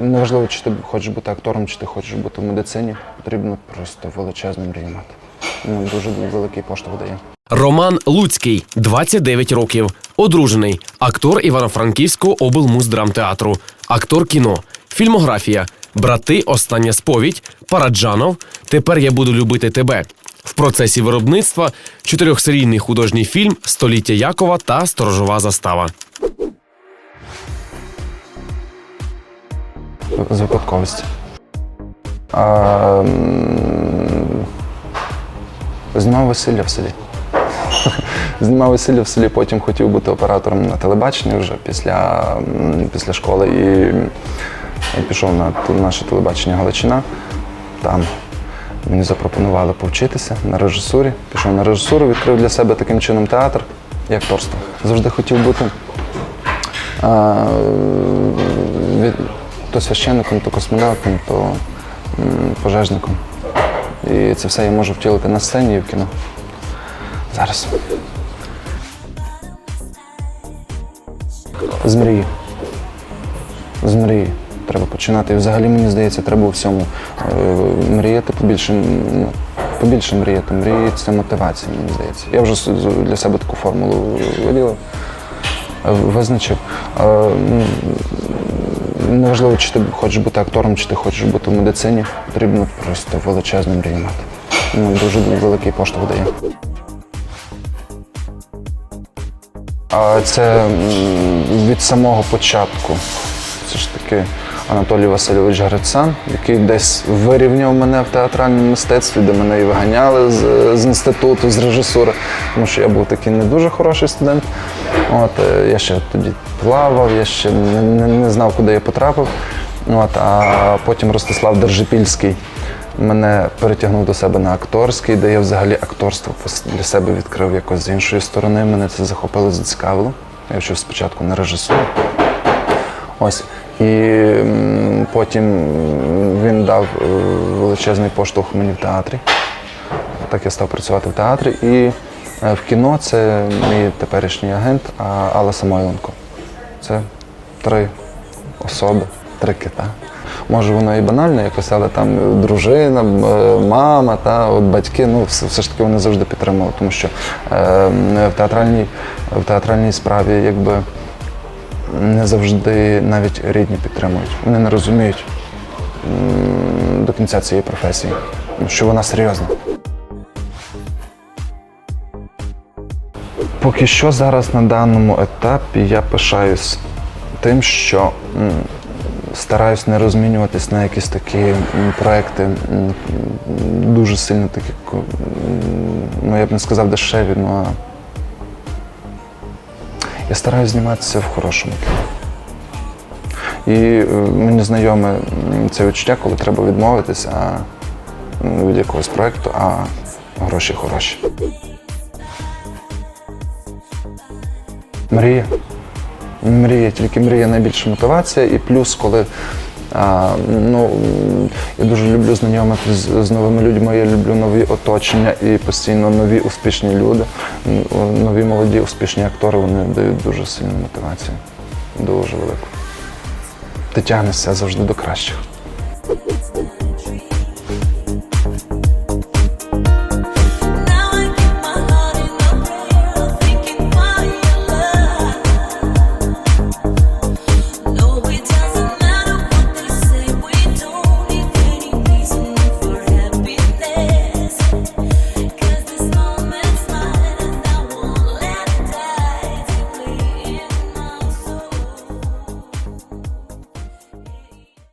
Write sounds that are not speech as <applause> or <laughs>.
Неважливо, чи ти хочеш бути актором, чи ти хочеш бути в медицині, потрібно просто величезну мрію. Ну, дуже великий поштовх дає. Роман Луцький, 29 років, одружений, актор Івано-Франківського облмуздрамтеатру, актор кіно, фільмографія, брати, остання сповідь, Параджанов. Тепер я буду любити тебе. В процесі виробництва чотирьохсерійний художній фільм Століття Якова та Сторожова застава. З випадковості. А, знімав весілля в селі. <laughs> Знімав весілля в селі, потім хотів бути оператором на телебаченні вже після, після школи. І пішов на наше телебачення Галичина. Там мені запропонували повчитися на режисурі. Пішов на режисуру, відкрив для себе таким чином театр і акторство. Завжди хотів бути а, від, то священником, то космонавтом, то пожежником. І це все я можу втілити на сцені і в кіно. Зараз. З мрії. З мрії. Треба починати. І взагалі, мені здається, треба у всьому е, мріяти побільше, ну, побільше мріяти. Мрії це мотивація, мені здається. Я вже для себе таку формулу виділив, е, визначив. Неважливо, чи ти хочеш бути актором, чи ти хочеш бути в медицині, потрібно просто величезну мрію мати. Ну, дуже великий поштовх дає. А це від самого початку. Це ж таки Анатолій Васильович Грицан, який десь вирівняв мене в театральному мистецтві, де мене і виганяли з, з інституту, з режисури, тому що я був такий не дуже хороший студент. От, е, я ще тоді плавав, я ще не, не, не знав, куди я потрапив. От, а потім Ростислав Держипільський мене перетягнув до себе на акторський, де я взагалі акторство для себе відкрив якось з іншої сторони. Мене це захопило, зацікавило. Я вчив спочатку на режисуру. Ось. І потім він дав е, величезний поштовх мені в театрі. Так я став працювати в театрі. І е, в кіно це мій теперішній агент Алла Самойленко. Це три особи, три кита. Може, воно і банально якось, але там дружина, е, мама, та, от батьки, ну все ж таки вони завжди підтримували, тому що е, в, театральній, в театральній справі якби не завжди навіть рідні підтримують. Вони не розуміють до кінця цієї професії, що вона серйозна. Поки що зараз на даному етапі я пишаюсь тим, що стараюсь не розмінюватись на якісь такі проекти дуже сильно такі, ну я б не сказав дешеві, ну а я стараюсь зніматися в хорошому кіно. І е, мені знайоме це відчуття, коли треба відмовитися від якогось проєкту, а гроші хороші. Мрія. Мрія, тільки мрія найбільша мотивація. І плюс, коли а, ну, я дуже люблю знайомитися з, з новими людьми, я люблю нові оточення і постійно нові успішні люди, нові молоді успішні актори, вони дають дуже сильну мотивацію. Дуже велику. Ти тягнешся завжди до кращих.